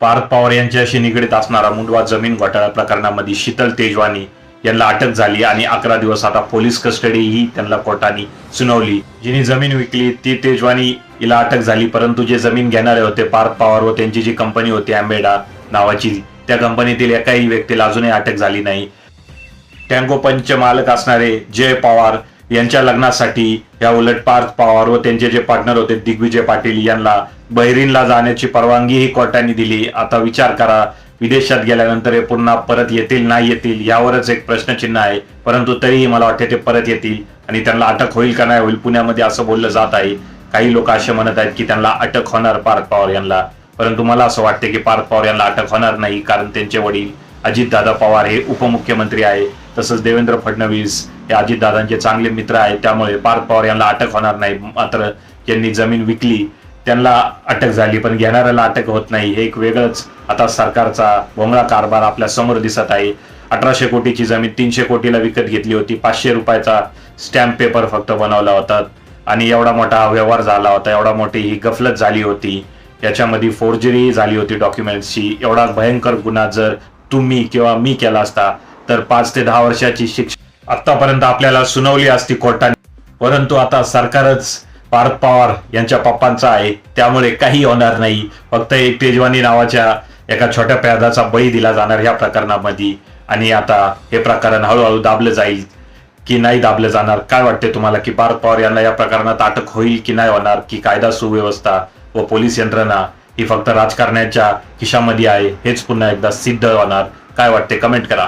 पार्थ पवार यांच्याशी निगडीत असणारा मुंडवा जमीन घोटाळा प्रकरणामध्ये शीतल तेजवानी यांना अटक झाली आणि अकरा दिवस आता पोलीस कस्टडी ही त्यांना कोर्टाने सुनावली. जिने जमीन विकली ती तेजवानी हिला अटक झाली परंतु जे जमीन घेणारे होते पार्थ पवार व त्यांची जी कंपनी होती आंबेडा नावाची त्या कंपनीतील एकाही व्यक्तीला अजूनही अटक झाली नाही. टँगो पंच मालक असणारे जय पवार यांच्या लग्नासाठी या उलट पार्थ पवार व त्यांचे जे पार्टनर होते दिग्विजय पाटील यांना बहिरीनला जाण्याची परवानगीही कोर्टाने दिली. आता विचार करा विदेशात गेल्यानंतर हे पुन्हा परत येतील नाही येतील यावरच एक प्रश्नचिन्ह आहे. परंतु तरीही मला वाटते ते परत येतील आणि त्यांना अटक होईल का नाही होईल पुण्यामध्ये असं बोललं जात आहे. काही लोक असे म्हणत आहेत की त्यांना अटक होणार पार्थ पवार यांना. परंतु मला असं वाटते की पार्थ पवार यांना अटक होणार नाही कारण त्यांचे वडील अजितदादा पवार हे उपमुख्यमंत्री आहे तसंच देवेंद्र फडणवीस हे अजितदादांचे चांगले मित्र आहेत त्यामुळे पार्थ पवार यांना अटक होणार नाही मात्र ज्यांनी जमीन विकली त्यांना अटक झाली पण घेणाऱ्याला अटक होत नाही हे एक वेगळंच आता सरकारचा भोंगळा कारभार आपल्यासमोर दिसत आहे. अठराशे कोटीची जमीन तीनशे कोटीला विकत घेतली होती पाचशे रुपयाचा स्टॅम्प पेपर फक्त बनवला होता आणि एवढा मोठा व्यवहार झाला होता एवढा मोठी ही गफलत झाली होती याच्यामध्ये फोर्जरी झाली होती डॉक्युमेंट्सची एवढा भयंकर गुन्हा जर तुम्ही किंवा मी केला असता तर पाच ते दहा वर्षाची शिक्षा आतापर्यंत आपल्याला सुनावली असती कोर्टाने. परंतु आता सरकारच पार्थ पवार यांच्या पप्पांचा आहे. त्यामुळे काही होणार नाही. फक्त एक तेजवानी नावाच्या एका छोट्या प्यादाचा बळी दिला जाणार ह्या प्रकरणामध्ये. आणि आता हे प्रकरण हळूहळू दाबलं जाईल की नाही दाबलं जाणार? काय वाटते तुम्हाला की पार्थ पवार यांना या प्रकरणात अटक होईल की नाही होणार? की कायदा सुव्यवस्था व पोलीस यंत्रणा ही फक्त राजकारण्याच्या खिशामध्ये आहे हेच पुन्हा एकदा सिद्ध होणार. काय वाटते कमेंट करा.